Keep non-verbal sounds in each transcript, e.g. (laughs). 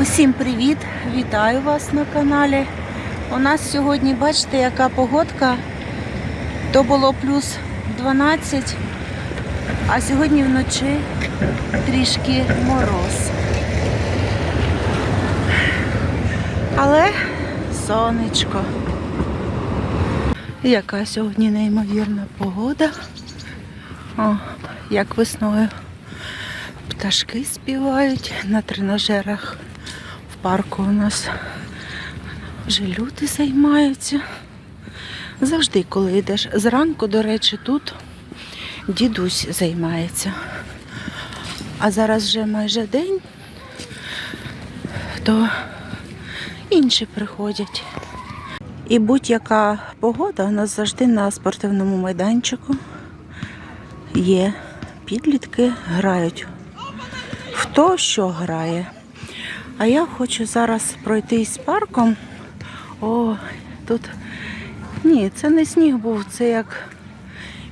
Усім привіт! Вітаю вас на каналі. У нас сьогодні, бачите, яка погодка. То було плюс 12, а сьогодні вночі трішки мороз. Але сонечко. Яка сьогодні неймовірна погода. О, як весною пташки співають на тренажерах. Парку у нас вже люди займаються. Завжди, коли йдеш зранку, до речі, тут дідусь займається. А зараз вже майже день, то інші приходять. І будь-яка погода у нас завжди на спортивному майданчику є. Підлітки грають. Хто що грає. А я хочу зараз пройтись парком. О, тут ні, це не сніг був, це як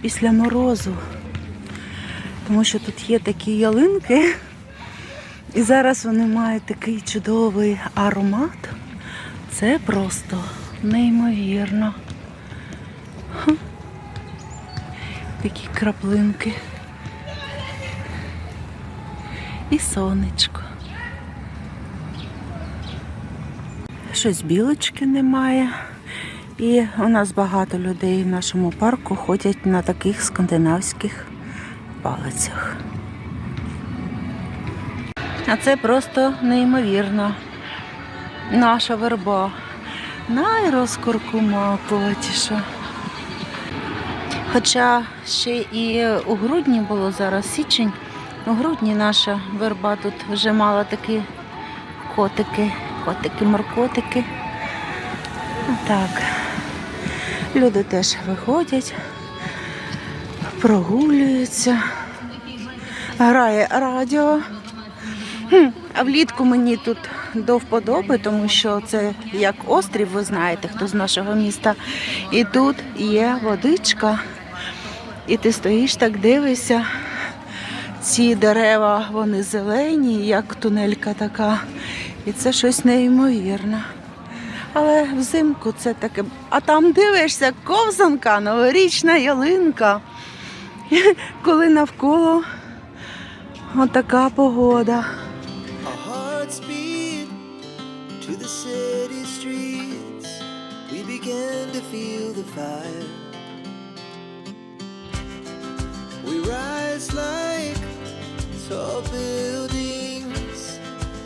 після морозу. Тому що тут є такі ялинки. І зараз вони мають такий чудовий аромат. Це просто неймовірно. Такі краплинки. І сонечко. Щось білочки немає. І у нас багато людей в нашому парку ходять на таких скандинавських палицях. А це просто неймовірно. Наша верба найрозкуркуматуватіша. Хоча ще і у грудні було зараз січень. У грудні наша верба тут вже мала такі котики, котики-моркотики. Так. Люди теж виходять, прогулюються, грає радіо. А влітку мені тут до вподоби, тому що це як острів, ви знаєте, хто з нашого міста. І тут є водичка. І ти стоїш так дивишся. Ці дерева, вони зелені, як тунелька така. І це щось неймовірне. Але взимку це таке. А там дивишся, ковзанка, новорічна ялинка. (laughs) Коли навколо отака погода. Like tall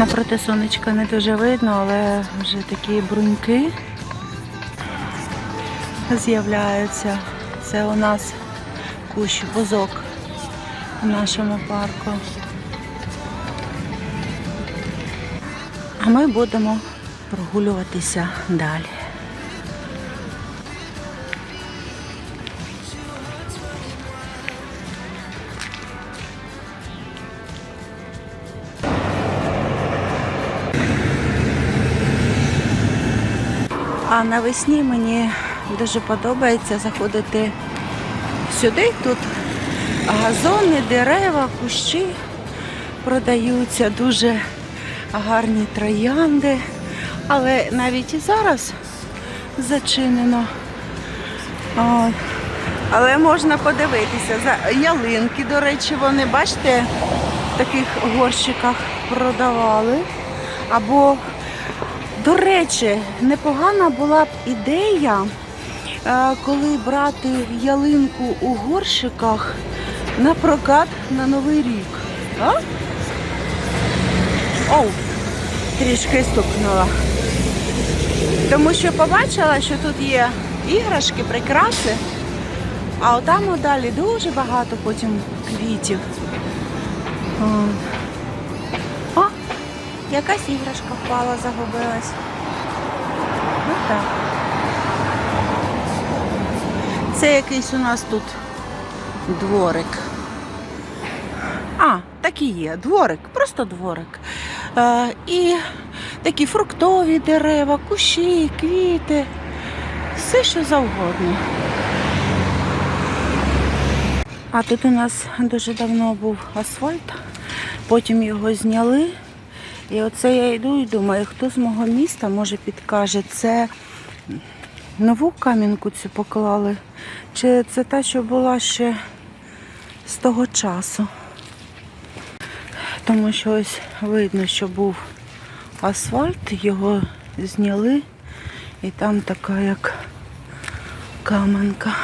Напроти сонечка не дуже видно, але вже такі бруньки з'являються. Це у нас кущ бозок в нашому парку. А ми будемо прогулюватися далі. А навесні мені дуже подобається заходити сюди. Тут газони, дерева, кущі продаються, дуже гарні троянди. Але навіть і зараз зачинено. От. Але можна подивитися. Ялинки, до речі, вони, бачите, в таких горщиках продавали. Або, до речі, непогана була б ідея, е, коли брати ялинку у горщиках на прокат на Новий рік. А? Оу, трішки стукнула. Тому що побачила, що тут є іграшки, прикраси, а отам далі дуже багато потім квітів. Якась іграшка впала, загубилась. Ну так. Це якийсь у нас тут дворик. А, так і є, дворик, просто дворик. Е, і такі фруктові дерева, кущі, квіти, все що завгодно. А тут у нас дуже давно був асфальт, потім його зняли. І оце я йду і думаю, хто з мого міста може підкаже, це нову камінку цю поклали, чи це та, що була ще з того часу. Тому що ось видно, що був асфальт, його зняли, і там така як каменка.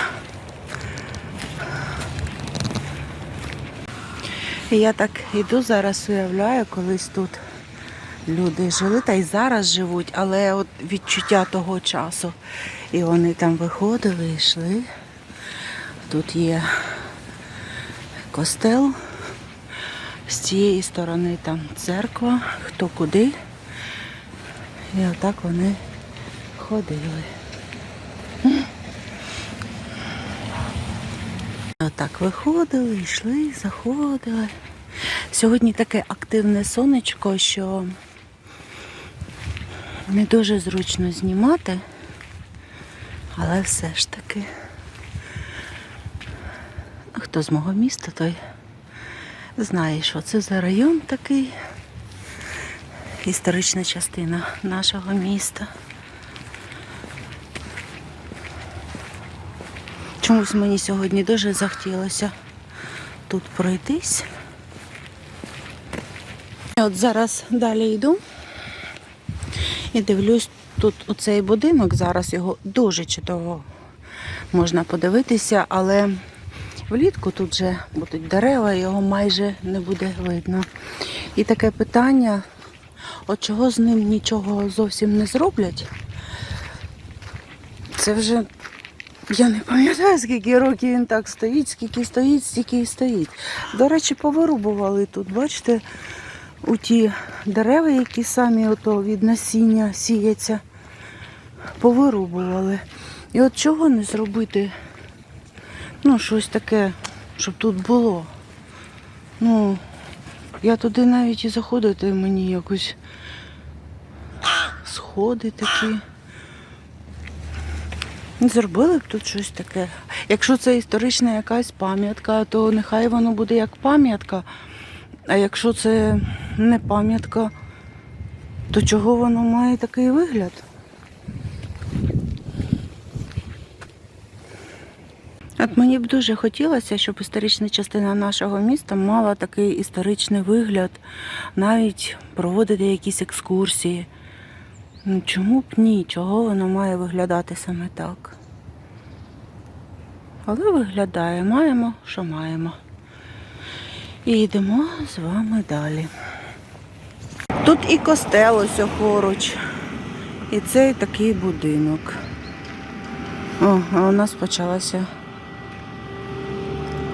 І я так іду зараз, уявляю, колись тут люди жили, та й зараз живуть, але от відчуття того часу. І вони там виходили, йшли. Тут є костел, з цієї сторони там церква, хто куди. І отак вони ходили. Отак виходили, йшли, заходили. Сьогодні таке активне сонечко, що не дуже зручно знімати, але все ж таки. Хто з мого міста, той знає, що це за район такий. Історична частина нашого міста. Чомусь мені сьогодні дуже захотілося тут пройтись. От зараз далі йду і дивлюсь, тут оцей будинок, зараз його дуже чудово можна подивитися, але влітку тут же будуть дерева, його майже не буде видно. І таке питання, от чого з ним нічого зовсім не зроблять, це вже я не пам'ятаю, скільки років він так стоїть, скільки стоїть, стільки і стоїть. До речі, повирубували тут, бачите, у ті дерева, які самі ото від насіння сіяться, повирубували. І от чого не зробити? Ну, щось таке, щоб тут було. Ну, я туди навіть і заходити мені якось сходи такі. Зробили б тут щось таке. Якщо це історична якась пам'ятка, то нехай воно буде як пам'ятка. А якщо це не пам'ятка, то чого воно має такий вигляд? От мені б дуже хотілося, щоб історична частина нашого міста мала такий історичний вигляд, навіть проводити якісь екскурсії. Ну чому б ні? Чого воно має виглядати саме так? Але виглядає, маємо, що маємо. І йдемо з вами далі. Тут і костел ось поруч, і цей такий будинок. О, а у нас почалася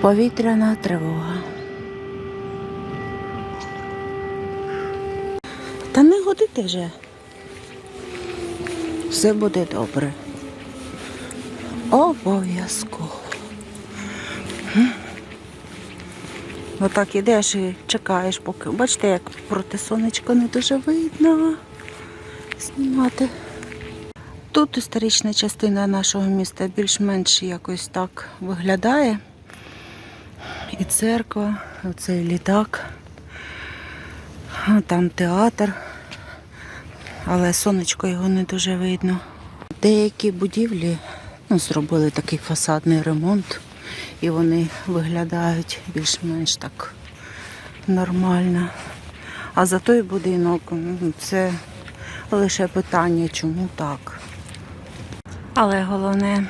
повітряна тривога. Та не годити вже. Все буде добре. Обов'язково. Отак ідеш і чекаєш, поки. Бачите, як проти сонечка не дуже видно знімати. Тут історична частина нашого міста більш-менш якось так виглядає. І церква, оцей літак, там театр але сонечко його не дуже видно. Деякі будівлі ну, зробили такий фасадний ремонт, і вони виглядають більш-менш так нормально. А за той будинок ну, це лише питання, чому так. Але головне,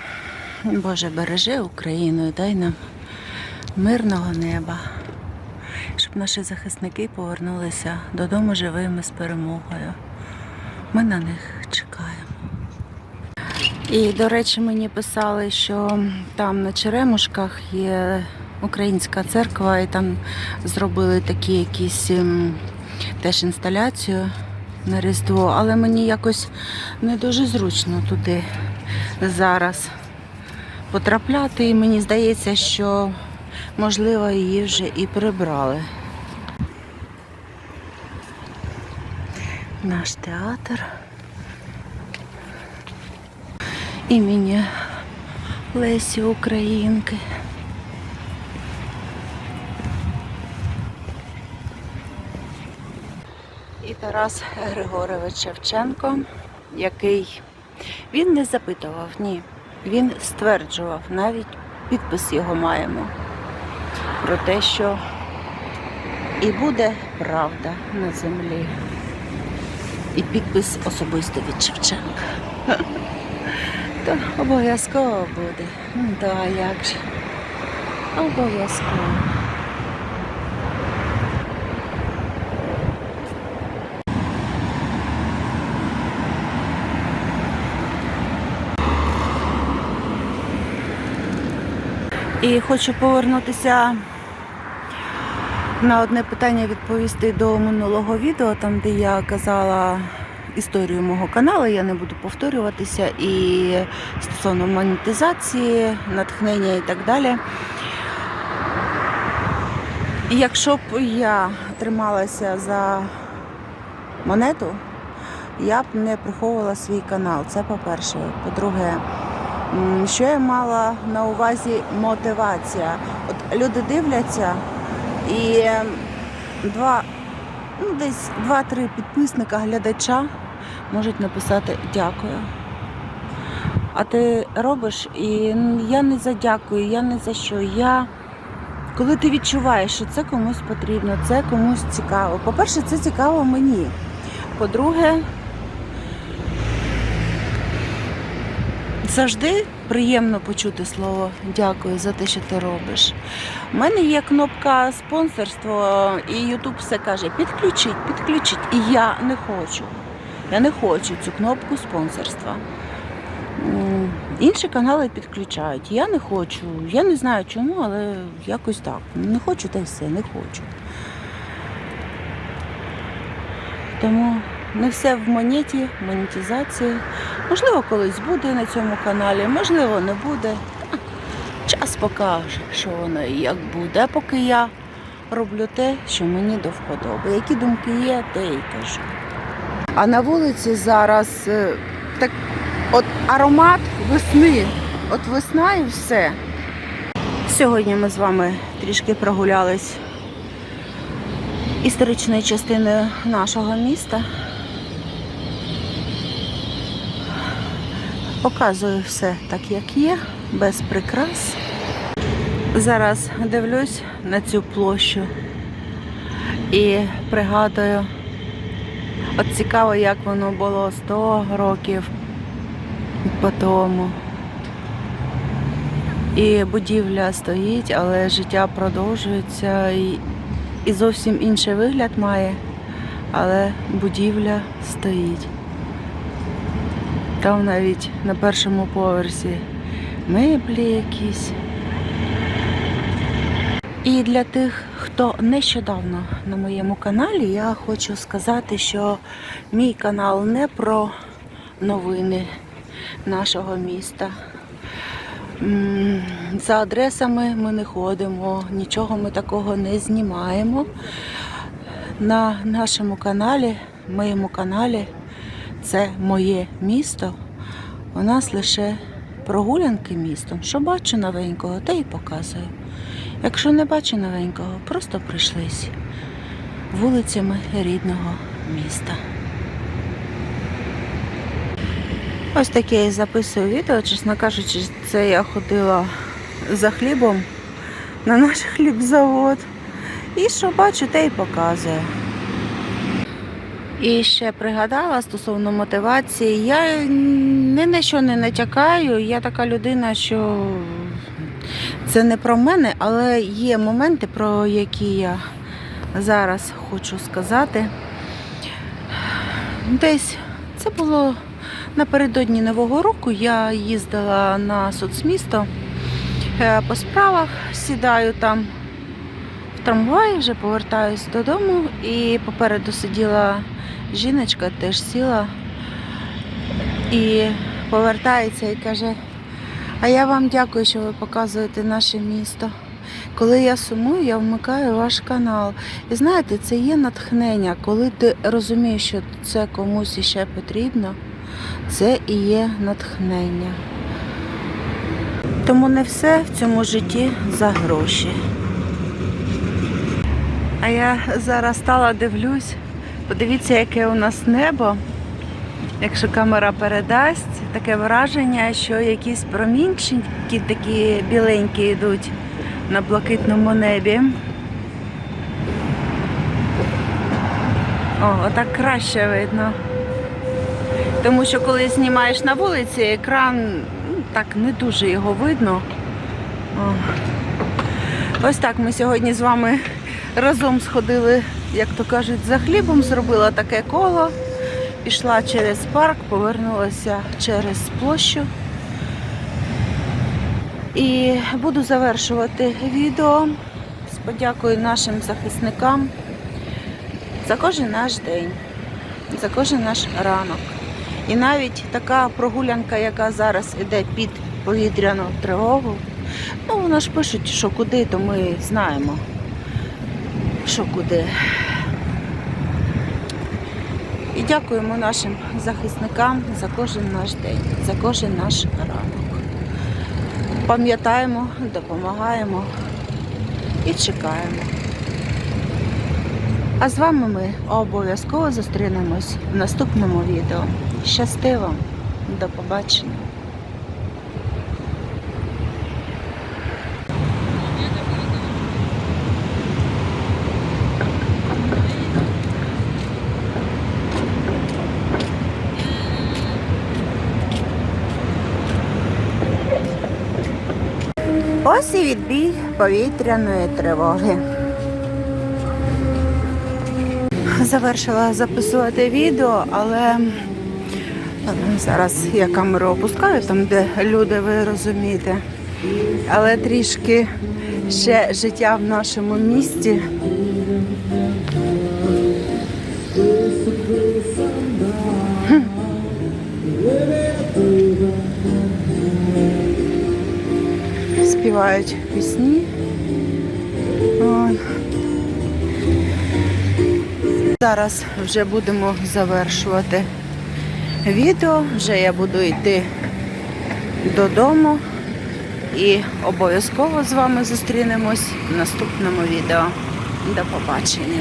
Боже, бережи Україну і дай нам мирного неба, щоб наші захисники повернулися додому живими з перемогою. Ми на них. І, до речі, мені писали, що там на Черемушках є українська церква, і там зробили такі якісь ем, теж інсталяцію на Різдво, але мені якось не дуже зручно туди зараз потрапляти. І мені здається, що можливо її вже і прибрали. Наш театр імені Лесі Українки. І Тарас Григорович Шевченко, який він не запитував, ні. Він стверджував, навіть підпис його маємо про те, що і буде правда на землі. І підпис особисто від Шевченка. То обов'язково буде. Ну, то а як же? Обов'язково. І хочу повернутися на одне питання відповісти до минулого відео, там де я казала історію мого каналу, я не буду повторюватися, і стосовно монетизації, натхнення і так далі. Якщо б я трималася за монету, я б не приховувала свій канал. Це по-перше. По-друге, що я мала на увазі мотивація. От люди дивляться і два, ну десь два-три підписника, глядача можуть написати дякую. А ти робиш, і я не за дякую, я не за що. Я коли ти відчуваєш, що це комусь потрібно, це комусь цікаво. По-перше, це цікаво мені. По-друге, завжди приємно почути слово дякую за те, що ти робиш. У мене є кнопка спонсорство, і Ютуб все каже: підключіть, підключіть. І я не хочу. Я не хочу цю кнопку спонсорства. Інші канали підключають. Я не хочу. Я не знаю чому, але якось так. Не хочу та й все, не хочу. Тому не все в монеті, монетизації. Можливо, колись буде на цьому каналі, можливо, не буде. Час покаже, що воно і як буде. Поки я роблю те, що мені до вподоби. Які думки є, те і кажу. А на вулиці зараз е, так от аромат весни. От весна і все. Сьогодні ми з вами трішки прогулялись історичною частиною нашого міста. Показую все так, як є, без прикрас. Зараз дивлюсь на цю площу і пригадую, от цікаво, як воно було 100 років по тому. І будівля стоїть, але життя продовжується і, і зовсім інший вигляд має, але будівля стоїть. Там навіть на першому поверсі меблі якісь. І для тих, хто нещодавно на моєму каналі, я хочу сказати, що мій канал не про новини нашого міста. За адресами ми не ходимо, нічого ми такого не знімаємо. На нашому каналі, моєму каналі, це моє місто. У нас лише прогулянки містом. Що бачу новенького, те і показую. Якщо не бачу новенького, просто прийшлись вулицями рідного міста. Ось таке я записую відео, чесно кажучи, це я ходила за хлібом на наш (laughs) хлібзавод. І що бачу, те й показую. І ще пригадала стосовно мотивації. Я ні на що не натякаю. Я така людина, що це не про мене, але є моменти, про які я зараз хочу сказати. Десь це було напередодні Нового року. Я їздила на соцмісто е, по справах, сідаю там в трамвай, вже повертаюсь додому, і попереду сиділа жіночка, теж сіла і повертається і каже: А я вам дякую, що ви показуєте наше місто. Коли я сумую, я вмикаю ваш канал. І знаєте, це є натхнення, коли ти розумієш, що це комусь іще потрібно, це і є натхнення. Тому не все в цьому житті за гроші. А я зараз стала дивлюсь, подивіться, яке у нас небо. Якщо камера передасть, таке враження, що якісь промінчики такі біленькі йдуть на блакитному небі. О, отак краще видно. Тому що коли знімаєш на вулиці, екран ну, так не дуже його видно. О. Ось так ми сьогодні з вами разом сходили, як то кажуть, за хлібом, зробила таке коло, пішла через парк, повернулася через площу. І буду завершувати відео з подякою нашим захисникам за кожен наш день, за кожен наш ранок. І навіть така прогулянка, яка зараз іде під повітряну тривогу, ну воно ж пишуть, що куди, то ми знаємо, що куди. І дякуємо нашим захисникам за кожен наш день, за кожен наш ранок. Пам'ятаємо, допомагаємо і чекаємо. А з вами ми обов'язково зустрінемось в наступному відео. Щасти вам! До побачення! Ось і відбій повітряної тривоги. Завершила записувати відео, але зараз я камеру опускаю, там де люди, ви розумієте. Але трішки ще життя в нашому місті. Співають пісні. Зараз вже будемо завершувати відео. Вже я буду йти додому і обов'язково з вами зустрінемось в наступному відео. До побачення.